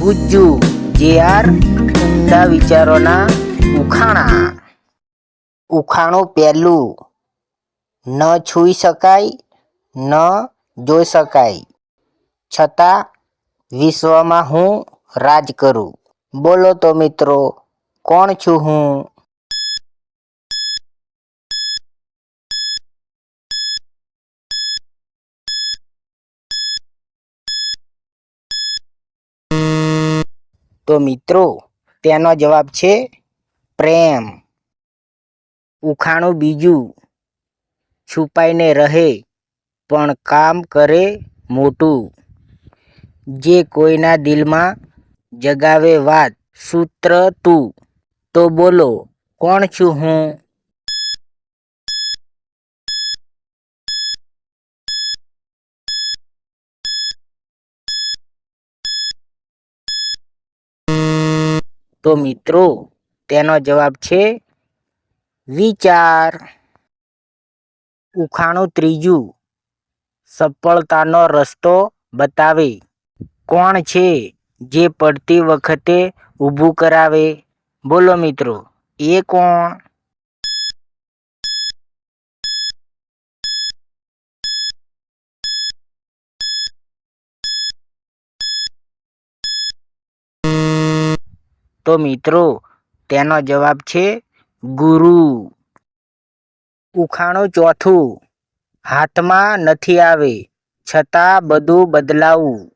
ગુજ્જુ જે આર ઊંડા વિચારોના ઉખાણા. ઉખાણું પહેલું. ન છૂઈ શકાય, ન જોઈ શકાય. છતાં વિશ્વમાં હું રાજ કરું. બોલો તો મિત્રો, કોણ છું હું? તો મિત્રો, તેનો જવાબ છે પ્રેમ. ઉખાણું બીજું, છુપાઈને રહે, પણ કામ કરે મોટું. જે કોઈના દિલમાં જગાવે વાત, સૂત્ર તું. તો બોલો, કોણ છું હું? તો મિત્રો, તેનો જવાબ છે વિચાર. ઉખાણું ત્રીજું, સફળતાનો રસ્તો બતાવે. કોણ છે જે પડતી વખતે ઊભું કરાવે? બોલો મિત્રો, એ કોણ? તો મિત્રો, તેનો જવાબ છે ગુરુ. ઉખાણું ચોથું. હાથમાં નથી આવે, છતાં બધું બદલાવું.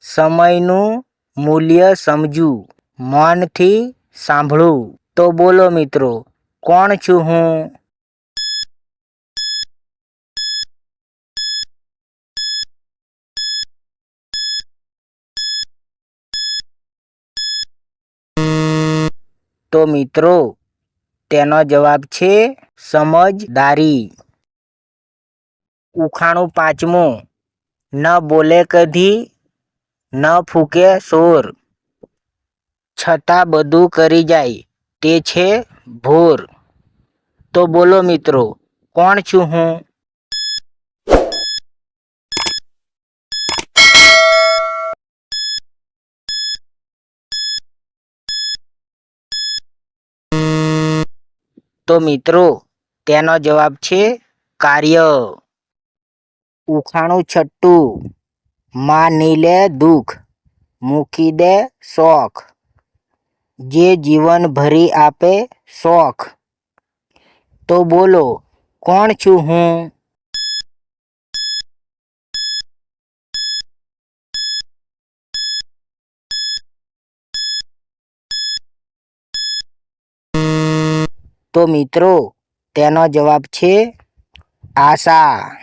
સમયનું મૂલ્ય સમજવું, મનથી સાંભળવું. તો બોલો મિત્રો, કોણ છું હું? તો મિત્રો, તેનો જવાબ છે સમજદારી. ઉખાણું પાંચમું, ન બોલે કધી ન ફૂકે સોર છતાં બધું કરી જાય, તે છે ભોર. તો બોલો મિત્રો, કોણ છું હું? તો મિત્રો, તેનો જવાબ છે કાર્ય. ઉખાણું છઠ્ઠું. માની લે દુઃખ, મૂકી દે શોખ. જે જીવન ભરી આપે શોખ. તો બોલો, કોણ છું હું? તો મિત્રો, તેનો જવાબ છે આશા.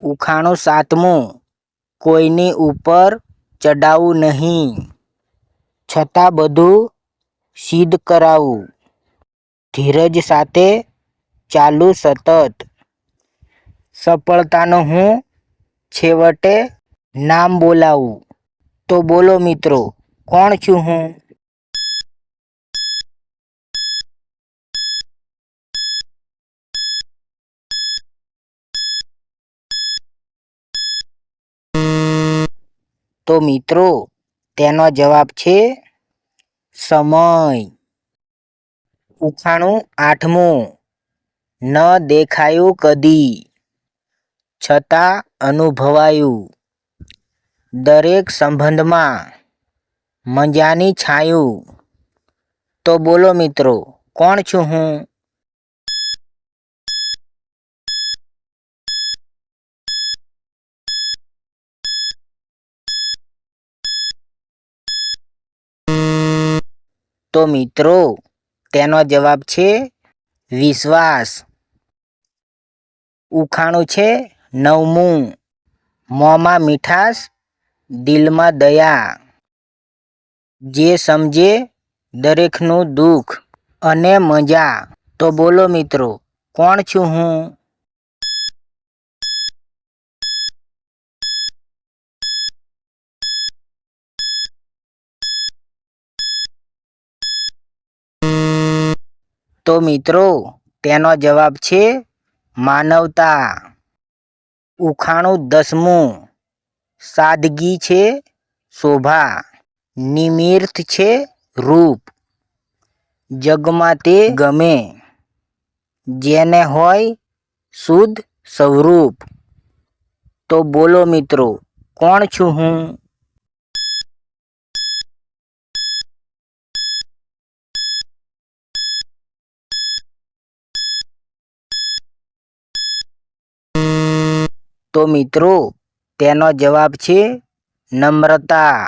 ઉખાણું સાતમું, કોઈની ઉપર ચડાવવું નહીં. છતાં બધું સિદ્ધ કરાવવું ધીરજ સાથે ચાલુ સતત. સફળતાનો હું છેવટે નામ બોલાવું. તો બોલો મિત્રો, કોણ છું હું? તો મિત્રો, તેનો જવાબ છે સમય. ઉખાણું આઠમું. ન દેખાયું કદી, છતાં અનુભવાયું. દરેક સંબંધમાં મજાની છાયું. તો બોલો મિત્રો, કોણ છું હું? તો મિત્રો, તેનો જવાબ છે વિશ્વાસ. ઉખાણું છે નવમું. મોંમાં મીઠાશ, દિલમાં દયા. જે સમજે દરેકનું દુઃખ અને મજા. તો બોલો મિત્રો, કોણ છું હું? તો મિત્રો, તેનો જવાબ છે માનવતા. ઉખાણું દસમું. સાદગી છે શોભા. નિમિર્થ છે રૂપ. જગમાં તે ગમે. જેને હોય શુદ્ધ સ્વરૂપ. તો બોલો મિત્રો, કોણ છું હું? તો મિત્રો તેનો જવાબ છે નમ્રતા.